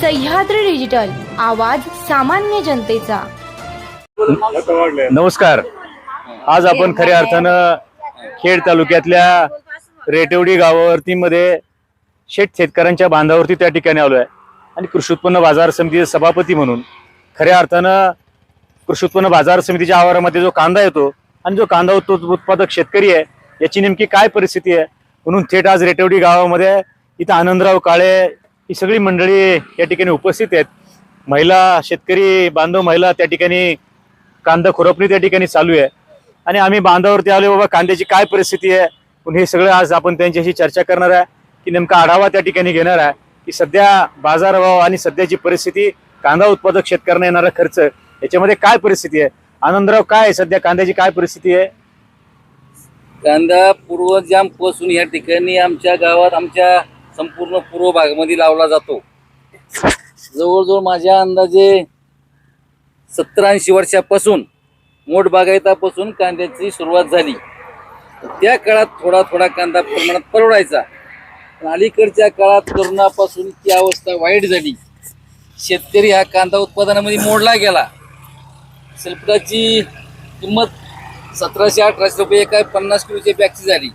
Sahyadri digital आवाज सामान्य जनतेचा. नमस्कार. आज आपण खऱ्या अर्थानं खेड तालुक्यातल्या रेटेवडी गावावरती मध्ये शेत शेतकऱ्यांच्या बांधावरती त्या ठिकाणी आलो आहे आणि कृषी उत्पन्न बाजार समितीचे सभापती म्हणून खऱ्या अर्थानं कृषी उत्पन्न बाजार समितीच्या आवारामध्ये जो कांदा येतो आणि जो कांदा उत्प- उत्पादक शेतकरी आहे याची नेमकी काय परिस्थिती आहे? म्हणून थेट आज रेटेवडी गावामध्ये इथं आनंदराव काळे ही सगळी मंडळी या ठिकाणी उपस्थित आहेत. महिला शेतकरी बांधव महिला त्या ठिकाणी कांदा खुरपणी त्या ठिकाणी चालू आहे. आणि आम्ही बांधावरती आलो बाबा कांद्याची काय परिस्थिती आहे? पण हे सगळं आज आपण त्यांच्याशी चर्चा करणार आहे की नेमका आढावा त्या ठिकाणी घेणार आहे की सध्या बाजारभाव आणि सध्याची परिस्थिती कांदा उत्पादक शेतकऱ्यांना येणारा खर्च याच्यामध्ये काय परिस्थिती आहे? आनंदराव काय आहे सध्या कांद्याची काय परिस्थिती आहे? कांदा पूर्वजामपासून या ठिकाणी आमच्या गावात आमच्या संपूर्ण पूर्व भागामध्ये लावला जातो. जवळजवळ माझ्या अंदाजे सत्तर ऐंशी वर्षापासून मोठ बागायतापासून कांद्याची सुरुवात झाली. त्या काळात थोडा थोडा कांदा प्रमाणात परवडायचा. पण अलीकडच्या काळात कोरोनापासून ती अवस्था वाईट झाली. शेतकरी हा कांदा उत्पादनामध्ये मोडला गेला. सल्फराची किंमत सतराशे अठराशे रुपये एका पन्नास किलोच्या बॅगची झाली.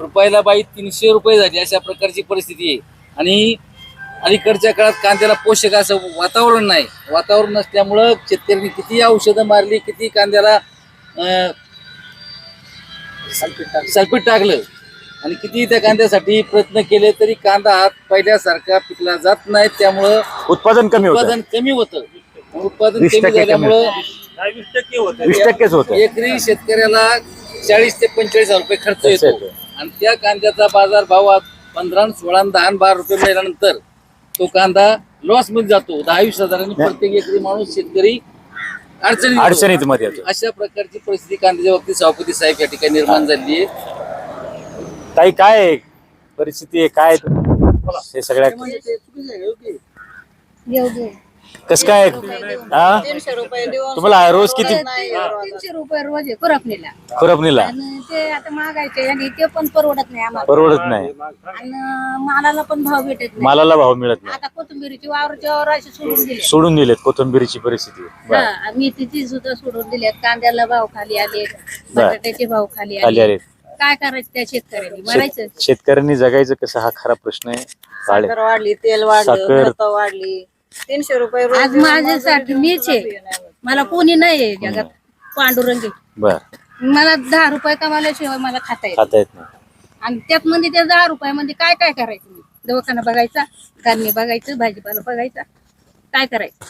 रुपयाला बाई तीनशे रुपये झाली अशा प्रकारची परिस्थिती आहे. आणि अलीकडच्या काळात कांद्याला पोषक असं वातावरण नाही. वातावरण नसल्यामुळं शेतकऱ्यांनी किती औषधं मारली किती कांद्याला सल्फेट टाकलं. आणि किती त्या कांद्यासाठी प्रयत्न केले तरी कांदा हा पहिल्यासारखा पिकला जात नाही. त्यामुळं उत्पादन कमी होतं. उत्पादन कमी होतं. उत्पादन कमी झाल्यामुळं वीस टक्केच होतं. एकरी शेतकऱ्याला चाळीस ते पंचेचाळीस हजार रुपये खर्च येतो. आणि त्या कांद्याचा बाजार भाव आज पंधरा आणि सोळा आणि दहा आणि बारा रुपये मिळाल्यानंतर तो कांदा लॉसमध्ये जातो. दहा वीस हजारांनी प्रत्येक एकरी माणूस शेतकरी अडचणी. अडचणीत मध्ये येतो. अशा प्रकारची परिस्थिती कांद्याच्या बाबतीत सभापती साहेब या ठिकाणी निर्माण झाली आहे. ताई काय आहे? परिस्थिती आहे काय हे सगळ्या कस काय? हा? तीनशे रुपये देऊन तुम्हाला रोज किती तीनशे रुपये रोज आहे खुरपणीला. खुरपणीला? आणि ते आता महागायचे आणि ते पण परवडत नाही आम्हाला. परवडत नाही. आणि मालाला पण भाव भेटत नाही. मालाला भाव मिळत नाही. आता कोथिंबीरीची वावरच्या वावर अशी सोडून दिले. सोडून दिलेत कोथिंबीरीची परिस्थिती. बरं. हा, मेथीची सुद्धा सोडून दिले. कांद्याला भाव खाली आले बटाट्याचे भाव खाली खाली आले. आले काय करायचं त्या शेतकऱ्यांनी? मरायचं? शेत- शेतकऱ्यांनी जगायचं कसं? हा खरा प्रश्न आहे. काळे. साखर वाढली तेल वाढलं साखर. खतं वाढली. तीनशे रुपये रोज आज माझ्यासाठी मीच आहे. मला कोणी नाही आहे जगात. पांडुरंगी. बर. मला दहा रुपये कमावल्याशिवाय मला खाता येत खाता येत नाही. आणि त्यात मध्ये त्या दहा रुपयामध्ये काय काय करायचं मी? दवाखाना बघायचा धान्य बघायचं भाजीपाला बघायचा काय करायचं?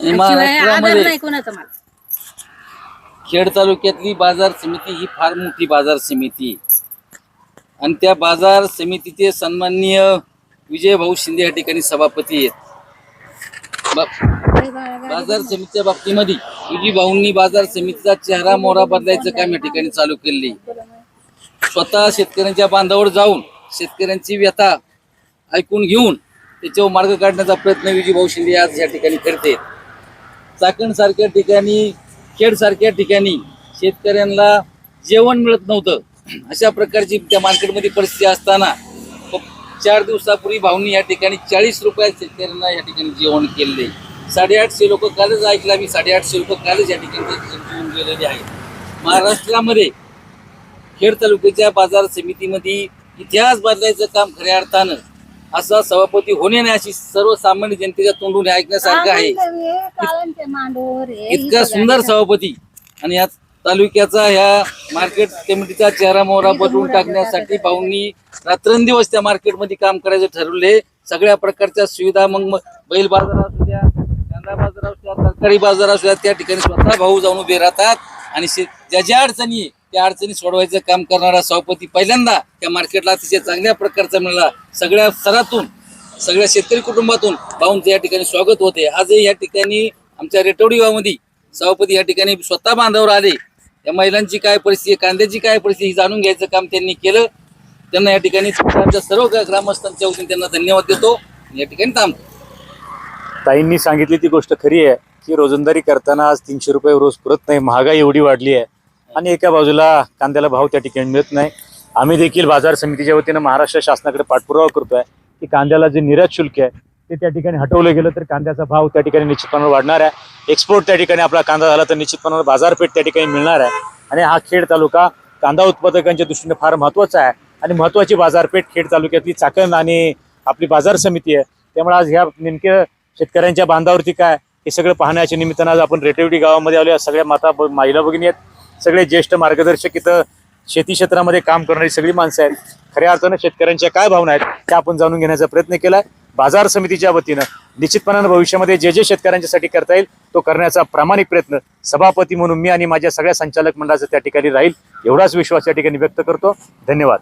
आणि शिवाय आधार महाराष्ट्रामध्ये नाही कोणाचा मला. खेड तालुक्यातली बाजार समिती ही फार मोठी बाजार समिती. आहे. आणि त्या बाजार समितीचे सन्माननीय विजय भाऊ शिंदे या ठिकाणी सभापती आहेत. बाजार समितीच्या बाबतीमध्ये विजी भाऊंनी बाजार समितीचा चेहरा मोहरा बदलायचं काम या ठिकाणी चालू केले स्वतः शेतकऱ्यांच्या बांधावर जाऊन शेतकऱ्यांची व्यथा ऐकून घेऊन त्याच्यावर मार्ग काढण्याचा प्रयत्न विजी भाऊ शिंदे आज या ठिकाणी करते. चाकण सारख्या ठिकाणी खेड सारख्या ठिकाणी शेतकऱ्यांना जेवण मिळत नव्हतं. अशा प्रकारची त्या मार्केटमध्ये परिस्थिती असताना चार दिवसापूर्वी भाऊनी या ठिकाणी चाळीस रुपयात शेतकऱ्यांना या ठिकाणी जेवण केले. साडेआठशे लोक कालच ऐकला मी साडेआठशे लोक कालच या ठिकाणी जेवून गेलेले आहेत. महाराष्ट्रामध्ये खेड तालुक्याच्या बाजार समितीमध्ये इतिहास बदलायचं काम खऱ्या अर्थानं असा सभापती होणे नाही अशी सर्वसामान्य जनतेच्या तोंडून ऐकण्यासारखं आहे. काळांचे मांडोर हे इतका सुंदर सभापती. आणि या तालुक्याचा ह्या मार्केट कमिटीचा चेहरा मोहरा बदलून टाकण्यासाठी भाऊंनी रात्रंदिवस त्या मार्केटमध्ये काम करायचं ठरवले सगळ्या प्रकारच्या सुविधा मग मग बैल बाजार असू द्या कांदा बाजार असू द्या तरकारी बाजार असू द्या त्या ठिकाणी स्वतः भाऊ जाऊन उभे राहतात. आणि शे- ज्या ज्या अडचणी त्या अडचणी सोडवायचं काम करणारा सभापती पहिल्यांदा त्या मार्केटला अतिशय चांगल्या प्रकारचा मिळाला. सगळ्या स्तरातून सगळ्या शेतकरी कुटुंबातून भाऊंचं या ठिकाणी स्वागत होते आजही या ठिकाणी आमच्या रेटोडी गावामध्ये सभापती या ठिकाणी स्वतः बांधावर आले. या महिलांची काय परिस्थिती कांद्याची काय परिस्थिती ही जाणून घ्यायचं काम त्यांनी केलं. त्यांना या ठिकाणी सर्व ग्रामस्थांच्या वतीने त्यांना धन्यवाद देतो. या ठिकाणी थांबतो ताईंनी सांगितली ती गोष्ट खरी आहे की रोजंदारी करताना आज तीनशे रुपये रोज पुरत नाही महागाई एवढी वाढली आहे. आणि एका बाजूला कांद्याला भाव त्या ठिकाणी मिळत नाही. आम्ही देखील बाजार समितीच्या वतीनं महाराष्ट्र शासनाकडे पाठपुरावा करतोय की कांद्याला जे निर्यात शुल्क आहे ते त्या ठिकाणी हटवलं गेलं तर कांद्याचा भाव त्या ठिकाणी निश्चितपणे वाढणार आहे. एक्सपोर्ट त्या ठिकाणी आपला कांदा झाला तर निश्चितपणे बाजारपेठ त्या ठिकाणी मिळणार आहे. आणि हा खेड तालुका कांदा उत्पादकांच्या दृष्टीने फार महत्त्वाचा आहे. आणि महत्त्वाची बाजारपेठ खेड तालुक्यातली चाकण आणि आपली बाजार समिती आहे. त्यामुळे आज ह्या नेमक्या शेतकऱ्यांच्या बांधावरती काय हे सगळं पाहण्याच्या निमित्तानं आज आपण रेटेवडी गावामध्ये आलो सगळ्या माता महिला भगिनी आहेत. सगळे ज्येष्ठ मार्गदर्शक इथं शेती क्षेत्रामध्ये काम करणारी सगळी माणसं आहेत. खऱ्या अर्थानं शेतकऱ्यांच्या काय भावना आहेत त्या आपण जाणून घेण्याचा प्रयत्न केलाय. बाजार समितीच्या वतीनं निश्चितपणानं भविष्यामध्ये जे जे शेतकऱ्यांच्यासाठी करता येईल तो करण्याचा प्रामाणिक प्रयत्न सभापती म्हणून मी आणि माझ्या सगळ्या संचालक मंडळाचा त्या ठिकाणी राहील एवढाच विश्वास या ठिकाणी व्यक्त करतो. धन्यवाद.